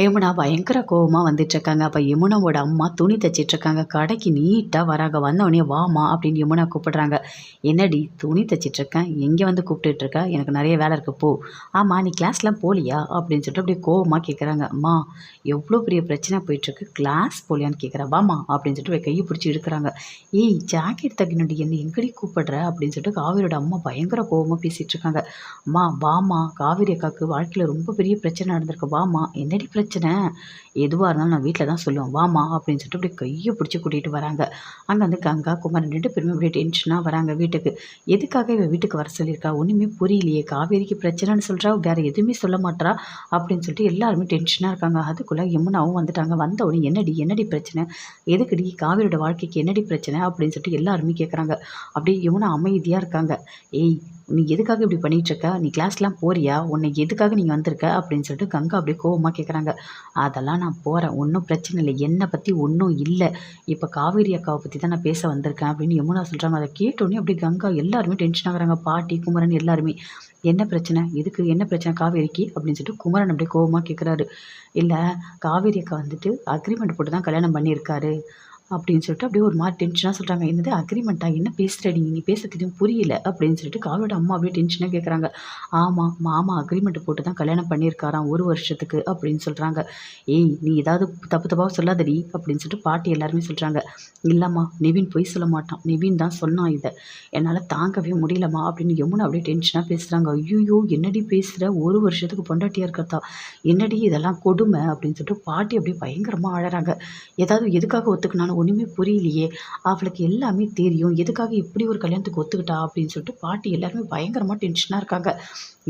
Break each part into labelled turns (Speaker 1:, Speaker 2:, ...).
Speaker 1: யமுனா பயங்கர கோவமாக வந்துட்டுருக்காங்க. அப்போ யமுனாவோட அம்மா துணி தைச்சிட்ருக்காங்க கடைக்கு நீட்டாக வராங்க. வந்தவொடனே வாமா அப்படின்னு யமுனா கூப்பிடுறாங்க. என்னடி துணி தைச்சிட்ருக்கேன் எங்கே வந்து கூப்பிட்டுட்ருக்க எனக்கு நிறைய வேலை இருக்குது போ. ஆமாம் நீ கிளாஸ்லாம் போலியா? அப்படின்னு சொல்லிட்டு அப்படியே கோவமாக கேட்குறாங்க அம்மா எவ்வளோ பெரிய பிரச்சனை போயிட்டுருக்கு. கிளாஸ் போலியான்னு கேட்குறேன் வாமா அப்படின்னு சொல்லிட்டு கையை பிடிச்சி எடுக்கிறாங்க ஏய் ஜாக்கெட் தகினடி என்ன எங்கடி கூப்பிடுற? அப்படின்னு சொல்லிட்டு காவிரியோட அம்மா பயங்கர கோவமாக பேசிகிட்டு இருக்காங்க அம்மா வாமா காவிரி அக்காவுக்கு வாழ்க்கையில் ரொம்ப பெரிய பிரச்சனை நடந்திருக்கு. வாமா என்னடி பிரச்சனை? பிரச்சனை எதுவாக இருந்தாலும் நான் வீட்டில் தான் சொல்லுவேன் வாமா அப்படின்னு சொல்லிட்டு அப்படியே கையை பிடிச்சி கூட்டிகிட்டு வராங்க. அங்கே வந்து கங்கா குமாரன் ரெண்டு பேருமே அப்படியே டென்ஷனாக வராங்க வீட்டுக்கு. எதுக்காக இவன் வீட்டுக்கு வர சொல்லியிருக்கா? ஒன்றுமே புரியலையே. காவேரிக்கு பிரச்சனைன்னு சொல்கிறா வேறு எதுவுமே சொல்ல மாட்டா அப்படின்னு சொல்லிட்டு எல்லாருமே டென்ஷனாக இருக்காங்க. அதுக்குள்ளே யமுனாவும் வந்துட்டாங்க. வந்த உடனே என்னடி என்னடி பிரச்சனை? எதுக்குடி? காவேரியோட வாழ்க்கைக்கு என்னடி பிரச்சனை? அப்படின்னு சொல்லிட்டு எல்லாருமே கேட்குறாங்க அப்படியே யமுனா அமைதியாக இருக்காங்க. ஏய் நீ எதுக்காக இப்படி பண்ணிகிட்ருக்க நீ கிளாஸ்லாம் போறியா? உன்னை எதுக்காக நீங்கள் வந்திருக்க? அப்படின்னு சொல்லிட்டு கங்கா அப்படியே கோவமாக கேட்குறாங்க அதெல்லாம் நான் போகிறேன் ஒன்றும் பிரச்சனை இல்லை. என்னை பற்றி ஒன்றும் இல்லை. இப்போ காவேரி அக்காவை பற்றி தான் நான் பேச வந்திருக்கேன் அப்படின்னு யமுனா சொல்கிறாங்க அதை கேட்டோன்னே அப்படியே கங்கா எல்லாருமே டென்ஷன் ஆகுறாங்க. பாட்டி குமரன் எல்லாருமே. என்ன பிரச்சனை? எதுக்கு? என்ன பிரச்சனை காவேரிக்கு? அப்படின்னு சொல்லிட்டு குமரன் அப்படியே கோவமாக கேட்குறாரு இல்லை காவேரி அக்கா வந்துட்டு அக்ரிமெண்ட் போட்டு தான் கல்யாணம் பண்ணியிருக்காரு. அப்படின்னு சொல்லிட்டு அப்படியே ஒரு மாதிரி டென்ஷனாக சொல்கிறாங்க என்னது அக்ரிமெண்ட்டாக என்ன பேசுகிற நீ? நீ பேசுறது எதுவும் புரியல? அப்படின்னு சொல்லிட்டு காவியோட அம்மா அப்படியே டென்ஷனாக கேட்குறாங்க ஆமாம் மாமா அக்ரிமெண்ட் போட்டு தான் கல்யாணம் பண்ணியிருக்காராம் ஒரு வருஷத்துக்கு அப்படின்னு சொல்கிறாங்க ஏய் நீ ஏதாவது தப்பு தப்பாக சொல்லாதடி அப்படின்னு சொல்லிட்டு பாட்டி எல்லாருமே சொல்கிறாங்க இல்லைம்மா நிவின் பொய் சொல்ல மாட்டான். நிவின் தான் சொன்னான் இதை. என்னால் தாங்கவே முடியலம்மா அப்படின்னு யமுனா அப்படியே டென்ஷனாக பேசுகிறாங்க ஐயோ என்னடி பேசுகிற ஒரு வருஷத்துக்கு பொண்டாட்டியாக இருக்கிறதா? என்னடி இதெல்லாம் கொடுமை அப்படின்னு சொல்லிட்டு பாட்டி அப்படியே பயங்கரமாக அழறாங்க. ஏதாவது எதுக்காக ஒத்துக்கினாலும் ஒன்றுமே புரியலையே. அவளுக்கு எல்லாமே தெரியும். எதுக்காக இப்படி ஒரு கல்யாணத்துக்கு ஒத்துக்கிட்டா அப்படின்னு சொல்லிட்டு பாட்டி எல்லாருமே பயங்கரமாக டென்ஷனாக இருக்காங்க.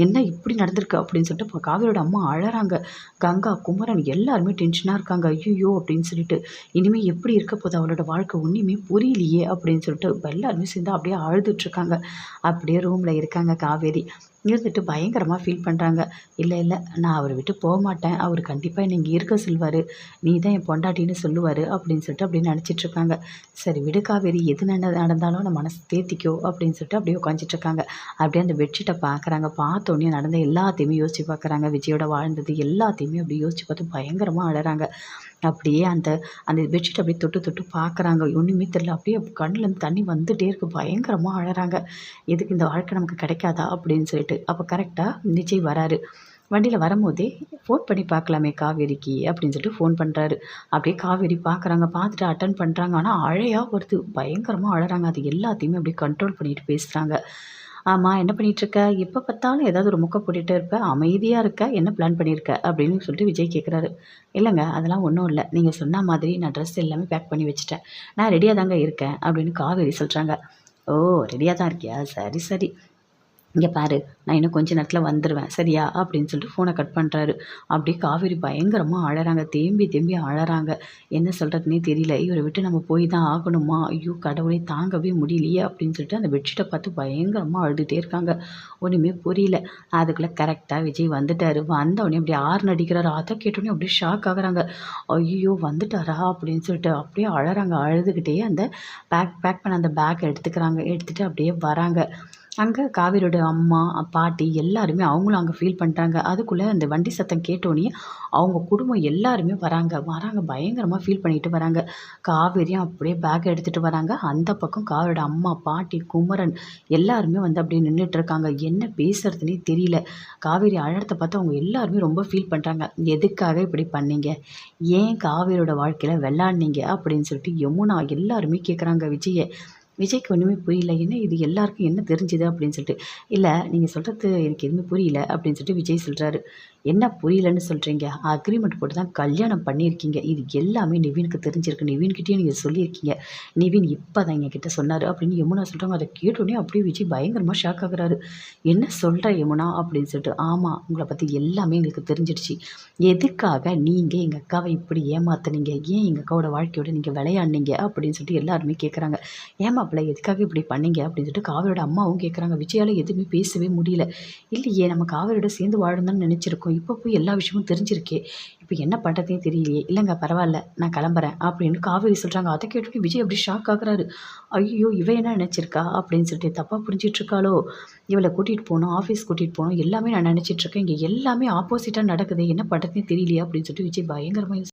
Speaker 1: என்ன இப்படி நடந்திருக்கு அப்படின்னு சொல்லிட்டு இப்போ காவிரியோட அம்மா அழறாங்க. கங்கா குமரன் எல்லாருமே டென்ஷனாக இருக்காங்க. ஐயோ அப்படின்னு சொல்லிட்டு. இனிமேல் எப்படி இருக்க போகுது அவளோட வாழ்க்கை? ஒன்றுமே புரியலையே அப்படின்னு சொல்லிட்டு எல்லாருமே சேர்ந்து அப்படியே அழுதுட்ருக்காங்க அப்படியே ரூமில் இருக்காங்க காவேரி. இருந்துட்டு பயங்கரமாக ஃபீல் பண்ணுறாங்க இல்லை இல்லை நான் அவரை விட்டு போக மாட்டேன். அவர் கண்டிப்பாக என்னை இங்கே இருக்க சொல்வார் நீ தான் என் பொண்டாட்டின்னு சொல்லுவார் அப்படின்னு சொல்லிட்டு அப்படியே நினச்சிட்ருக்காங்க சரி விடு காவேரி. எது நடந்தாலும் நம்ம மனசு தேத்திக்கோ அப்படின்னு சொல்லிட்டு அப்படியே உட்காந்துட்ருக்காங்க அப்படியே அந்த பெட்ஷீட்டை பார்க்குறாங்க பார்த்தோன்னே நடந்த எல்லாத்தையுமே யோசிச்சு பார்க்குறாங்க விஜயோட வாழ்ந்தது எல்லாத்தையுமே அப்படி யோசிச்சு பார்த்து பயங்கரமாக அழறாங்க. அப்படியே அந்த அந்த பெட்ஷீட் அப்படியே தொட்டு தொட்டு பார்க்குறாங்க. ஒன்றுமே தெரில அப்படியே கண்ணில் தண்ணி வந்துகிட்டே இருக்குது பயங்கரமாக அழகிறாங்க எதுக்கு இந்த வாழ்க்கை நமக்கு கிடைக்காதா அப்படின்னு சொல்லிட்டு. அப்போ கரெக்டாக நிச்சய் வராரு. வண்டியில் வரும்போதே ஃபோன் பண்ணி பார்க்கலாமே காவேரிக்கு அப்படின்னு சொல்லிட்டு ஃபோன் பண்ணுறாரு அப்படியே காவேரி பார்க்குறாங்க. பார்த்துட்டு அட்டன் பண்ணுறாங்க ஆனால் அழையாக வருது. பயங்கரமாக அழகிறாங்க அது எல்லாத்தையுமே அப்படியே கண்ட்ரோல் பண்ணிட்டு பேசுகிறாங்க ஆமாம் என்ன பண்ணிகிட்ருக்க எப்போ பார்த்தாலும் ஏதாவது ஒரு முக்கை போட்டுகிட்டே இருப்ப. அமைதியாக இருக்க. என்ன பிளான் பண்ணியிருக்க அப்படின்னு சொல்லிட்டு விஜய் கேட்குறாரு இல்லைங்க அதெல்லாம் ஒன்றும் இல்லை. நீங்கள் சொன்ன மாதிரி நான் ட்ரெஸ் எல்லாமே பேக் பண்ணி வச்சுட்டேன். நான் ரெடியாக தாங்க இருக்கேன் அப்படின்னு காவேரி சொல்கிறாங்க ஓ ரெடியாக தான் இருக்கியா? சரி சரி. இங்கே பாரு நான் இன்னும் கொஞ்ச நேரத்தில் வந்துடுவேன் சரியா? அப்படின்னு சொல்லிட்டு ஃபோனை கட் பண்ணுறாரு அப்படியே காவேரி பயங்கரமாக அழகிறாங்க தேம்பி தேம்பி அழகிறாங்க என்ன சொல்கிறதுனே தெரியல. இவரை விட்டு நம்ம போய் தான் ஆகணுமா? ஐயோ கடவுளை தாங்கவே முடியலையே அப்படின்னு சொல்லிட்டு அந்த பெட்ஷீட்டை பார்த்து பயங்கரமாக அழுதுகிட்டே இருக்காங்க. ஒன்றுமே புரியல. அதுக்குள்ளே கரெக்டாக விஜய் வந்துட்டார். வந்தவொடனே அப்படியே ஆறு நடிக்கிறாரு அதை கேட்டோடனே அப்படியே ஷாக் ஆகுறாங்க. ஐயோ வந்துட்டாரா? அப்படின்னு சொல்லிட்டு அப்படியே அழறாங்க. அழுதுகிட்டே அந்த பேக் பேக் பண்ண அந்த பேக் எடுத்துக்கிறாங்க. எடுத்துகிட்டு அப்படியே வராங்க. அங்கே காவிரியோட அம்மா பாட்டி எல்லாருமே அவங்களும் அங்கே ஃபீல் பண்ணுறாங்க அதுக்குள்ளே அந்த வண்டி சத்தம் கேட்டோன்னே அவங்க குடும்பம் எல்லாருமே வராங்க. வராங்க பயங்கரமாக ஃபீல் பண்ணிட்டு வராங்க. காவேரியும் அப்படியே பேக் எடுத்துகிட்டு வராங்க. அந்த பக்கம் காவிரியோட அம்மா பாட்டி குமரன் எல்லாருமே வந்து அப்படியே நின்றுட்டு இருக்காங்க. என்ன பேசுறதுனே தெரியல. காவேரி அழகத்தை பார்த்து அவங்க எல்லாருமே ரொம்ப ஃபீல் பண்ணுறாங்க எதுக்காக இப்படி பண்ணீங்க? ஏன் காவேரியோட வாழ்க்கையில் விளாட்னீங்க அப்படின்னு சொல்லிட்டு யமுனா எல்லாருமே கேட்குறாங்க விஜயை. விஜய்க்கு ஒன்றுமே புரியல. என்ன இது? எல்லாருக்கும் என்ன தெரிஞ்சுது? அப்படின்னு சொல்லிட்டு இல்லை நீங்கள் சொல்கிறது எனக்கு எதுவுமே புரியல அப்படின்னு சொல்லிட்டு விஜய் சொல்கிறாரு என்ன புரியலன்னு சொல்கிறீங்க அக்ரிமெண்ட் போட்டு தான் கல்யாணம் பண்ணியிருக்கீங்க. இது எல்லாமே நிவினுக்கு தெரிஞ்சிருக்கு. நிவீன்கிட்டயே நீங்கள் சொல்லியிருக்கீங்க. நிவின் இப்போ தான் எங்ககிட்ட சொன்னார் அப்படின்னு யமுனா சொல்கிறாங்க அதை கேட்டோடனே அப்படியே விஜய் பயங்கரமாக ஷாக் ஆகுறாரு. என்ன சொல்கிற யமுனா அப்படின்னு சொல்லிட்டு ஆமாம் உங்களை பற்றி எல்லாமே எங்களுக்கு தெரிஞ்சிடுச்சு. எதுக்காக நீங்கள் எங்கள் அக்காவை இப்படி ஏமாத்துனீங்க? ஏன் எங்கள் அக்காவோட வாழ்க்கையோட நீங்கள் விளையாடினீங்க? அப்படின்னு சொல்லிட்டு எல்லாருமே கேட்குறாங்க ஏமாப்பிள்ள எதுக்காக இப்படி பண்ணீங்க? அப்படின்னு சொல்லிட்டு காவிரியோட அம்மாவும் கேட்குறாங்க விஜயால் எதுவுமே பேசவே முடியல. இல்லையே நம்ம காவிரியோட சேர்ந்து வாழணும்னு நினச்சிருக்கோம். இப்போ போய் எல்லா விஷயமும் தெரிஞ்சிருக்கே. இப்போ என்ன பண்ணுறதே தெரியலையே. இல்லைங்க பரவாயில்ல நான் கிளம்புறேன் அப்படின்னு காவேரி சொல்கிறாங்க அதை கேட்டுட்டு விஜய் அப்படி ஷாக் ஆகுறாரு. ஐயோ இவ என்ன நினச்சிருக்கா? அப்படின்னு சொல்லிட்டு தப்பாக புரிஞ்சிட்ருக்காளோ இவளை கூட்டிகிட்டு போகணும் ஆஃபீஸ் கூட்டிகிட்டு போகணும் எல்லாமே நான் நினச்சிட்டு இருக்கேன். இங்கே எல்லாமே ஆப்போசிட்டாக நடக்குது என்ன பண்ணுறதுனே தெரியலையே அப்படின்னு சொல்லிட்டு விஜய் பயங்கரமாக